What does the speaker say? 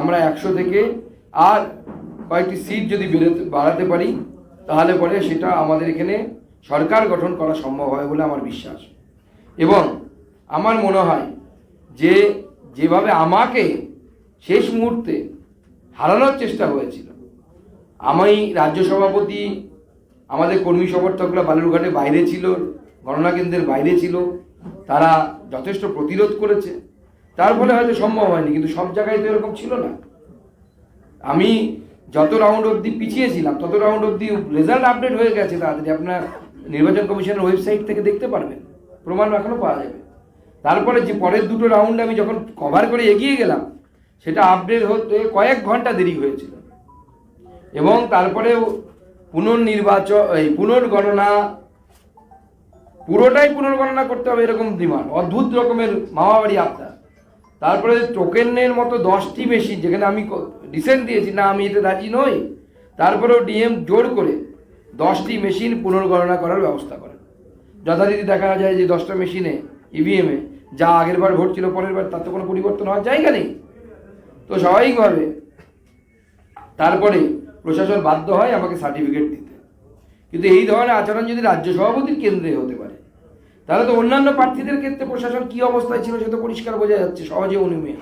আমরা একশো থেকে আর কয়েকটি সিট যদি বেরোতে, বাড়াতে পারি, তাহলে পরে সেটা আমাদের এখানে সরকার গঠন করা সম্ভব হয় বলে আমার বিশ্বাস। এবং আমার মনে হয় যে যেভাবে আমাকে শেষ মুহূর্তে হারানোর চেষ্টা হয়েছিল, আমি রাজ্য সভাপতি, আমাদের কর্মী সমর্থকরা বালুরঘাটে বাইরে ছিল, গণনা কেন্দ্রের বাইরে ছিল, তারা যথেষ্ট প্রতিরোধ করেছে। তার ফলে হয়তো সম্ভব হয়নি, কিন্তু সব জায়গায় তো এরকম ছিল না। আমি যত রাউন্ড অবধি পিছিয়েছিলাম, তত রাউন্ড অবধি রেজাল্ট আপডেট হয়ে গেছে তাড়াতাড়ি আপনার নির্বাচন কমিশনের ওয়েবসাইট থেকে দেখতে পারবেন, প্রমাণ এখনও পাওয়া যাবে। তারপরে যে পরের দুটো রাউন্ড আমি যখন কভার করে এগিয়ে গেলাম, সেটা আপডেট হতে কয়েক ঘণ্টা দেরি হয়েছিল। এবং তারপরে পুনর্নির্বাচন, এই পুনর্গণনা, পুরোটাই পুনর্গণনা করতে হবে এরকম ডিমান্ড অদ্ভুত রকমের মামাবাড়ি আপনার। তারপরে টোকেনের মতো দশটি মেশিন যেখানে আমি ডিসেন্ট দিয়েছি, না, আমি এতে রাজি নই। তারপরেও ডিএম জোর করে দশটি মেশিন পুনর্গণনা করার ব্যবস্থা করেন যথারীতি দেখা যায় যে দশটা মেশিনে ইভিএমে যা আগের বার ভোট ছিল, পরের বার তার তো কোনো পরিবর্তন হওয়ার জায়গা নেই। তো স্বাভাবিকভাবে তারপরে প্রশাসন বাধ্য হয় আমাকে সার্টিফিকেট দিতে। কিন্তু এই ধরনের আচরণ যদি রাজ্য সভাপতির কেন্দ্রে হতে পারে তাহলে তো অন্যান্য প্রার্থীদের ক্ষেত্রে প্রশাসন কি অবস্থায় ছিল সে তো পরিষ্কার বোঝা যাচ্ছে, সহজে অনুমেয়